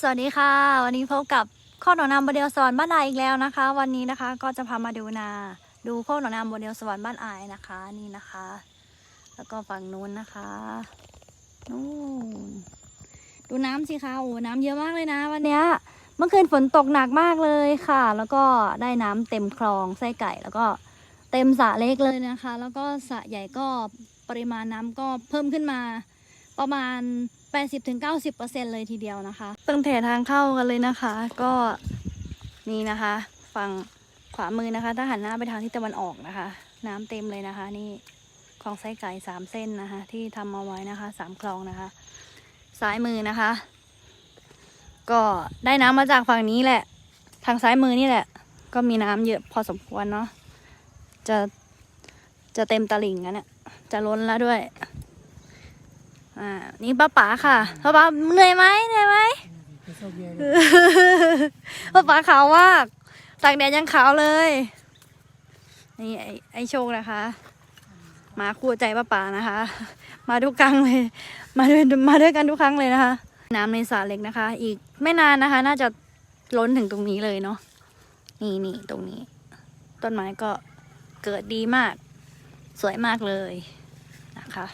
สวัสดีค่ะ วันนี้พบกับข้อหนองนาโมเดลสวรรค์บ้านอายอีกแล้วนะคะ วันนี้นะคะก็จะพามาดูนา ดูข้อหนองนาโมเดลสวรรค์บ้านอายนะคะนี่นะคะ แล้วก็ฝั่งนู้นนะคะนู่นดูน้ำสิคะโอ้น้ำเยอะมากเลยนะวันเนี้ยเมื่อคืนฝนตกหนักมากเลยค่ะ แล้วก็ได้น้ำเต็มคลองไส้ไก่ แล้วก็เต็มสระเล็กเลยนะคะ แล้วก็สระใหญ่ก็ปริมาณน้ำก็เพิ่มขึ้นมา ประมาณ 80-90%เลยทีเดียวนะคะ ตั้งแต่ทางเข้ากันเลยนะคะ ก็นี่นะคะ ฝั่งขวามือนะคะ ถ้าหันหน้าไปทางทิศตะวันออกนะคะ น้ำเต็มเลยนะคะ นี่คลองไส้ไก่สามเส้นนะคะ ที่ทำมาไว้นะคะสามคลองนะคะ ซ้ายมือนะคะ ก็ได้น้ำมาจากฝั่งนี้แหละ ทางซ้ายมือนี่แหละ ก็มีน้ำเยอะพอสมควรเนาะจะจะเต็มตลิ่งกันเนี่ยจะล้นแล้วด้วย อ่านี่ป้าป๋าค่ะป้าป๋าเหนื่อยไหมเหนื่อยไหมป้าป๋าขาวมากตากแดดยังขาวเลย นี่ไอไอโชคนะคะมาคู่ใจป้าป๋านะคะ มาทุกครั้งเลย มาด้วยมาด้วยกันทุกครั้งเลยนะคะ น้ำในสระเล็กนะคะ อีกไม่นานนะคะ น่าจะล้นถึงตรงนี้เลยเนาะนี่นี่ตรงนี้ ต้นไม้ก็เกิดดีมาก สวยมากเลยนะคะ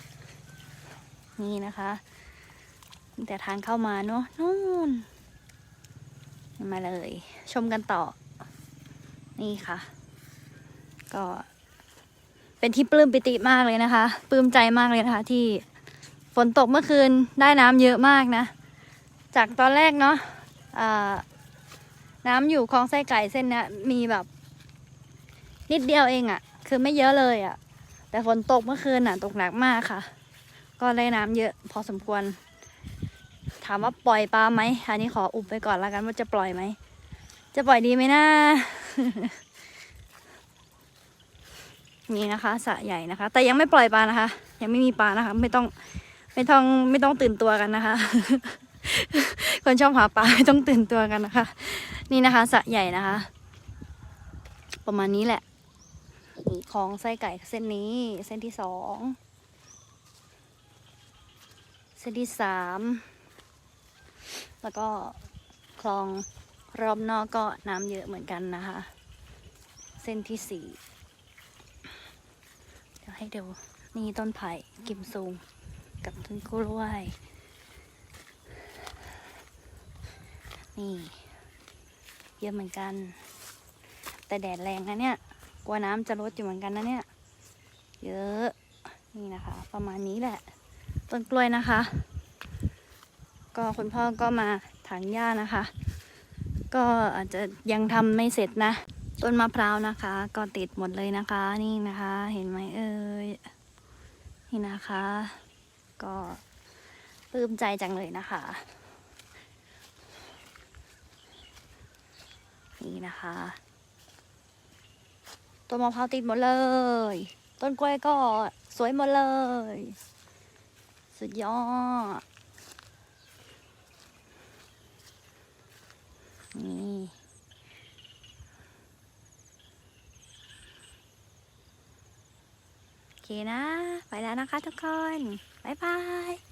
นี่นะคะแต่ทางเข้ามาเนาะนู่น มาเลย ชมกันต่อ นี่ค่ะ ก็ เป็นที่ปลื้มปิติมากเลยนะคะปลื้มใจมากเลยนะคะที่ฝนตกเมื่อคืนได้น้ำเยอะมากนะ จากตอนแรกเนาะน้ำอยู่คลองไส้ไก่เส้นนี้มีแบบ นิดเดียวเองอะ่ะ คือไม่เยอะเลยอะ่ะ แต่ฝนตกเมื่อคืนอะ ตกหนักมากค่ะ ก็ได้น้ำเยอะพอสมควร ถามว่าปล่อยปลาไหมอันนี้ขออุบไปก่อนแล้วกันว่าจะปล่อยไหม จะปล่อยดีไหมนะ นี่นะคะสะใหญ่นะคะ แต่ยังไม่ปล่อยปลานะคะ ยังไม่มีปลานะคะ ไม่ต้องไม่ต้องไม่ต้องตื่นตัวกันนะคะ คนชอบหาปลาไม่ต้องตื่นตัวกันนะคะ นี่นะคะสะใหญ่นะคะ ประมาณนี้แหละนี่คลองไส้ไก่เส้นนี้เส้นที่สอง เส้นที่สามแล้วก็คลองรอบนอกก็น้ำเยอะเหมือนกันนะคะ เส้นที่สี่เดี๋ยวให้ดูนี่ต้นไผ่กิมซุงกับต้นกล้วย นี่ เยอะเหมือนกัน แต่แดดแรงนะเนี่ย กลัวน้ำจะลดอยู่เหมือนกันนะเนี่ย เยอะ นี่นะคะ ประมาณนี้แหละ ต้นกล้วยนะคะ ก็คุณพ่อก็มาถางหญ้านะคะ ก็อาจจะยังทำไม่เสร็จนะ ต้นมะพร้าวนะคะ ก็ติดหมดเลยนะคะ นี่นะคะ เห็นไหมเอ่ยนี่นะคะ ก็ปลื้มใจจังเลยนะคะ นี่นะคะต้นมะพร้าวติดหมดเลย ต้นกล้วยก็สวยหมดเลย สุดยอด นี่โอเคนะ ไปแล้วนะคะทุกคน บ๊ายบาย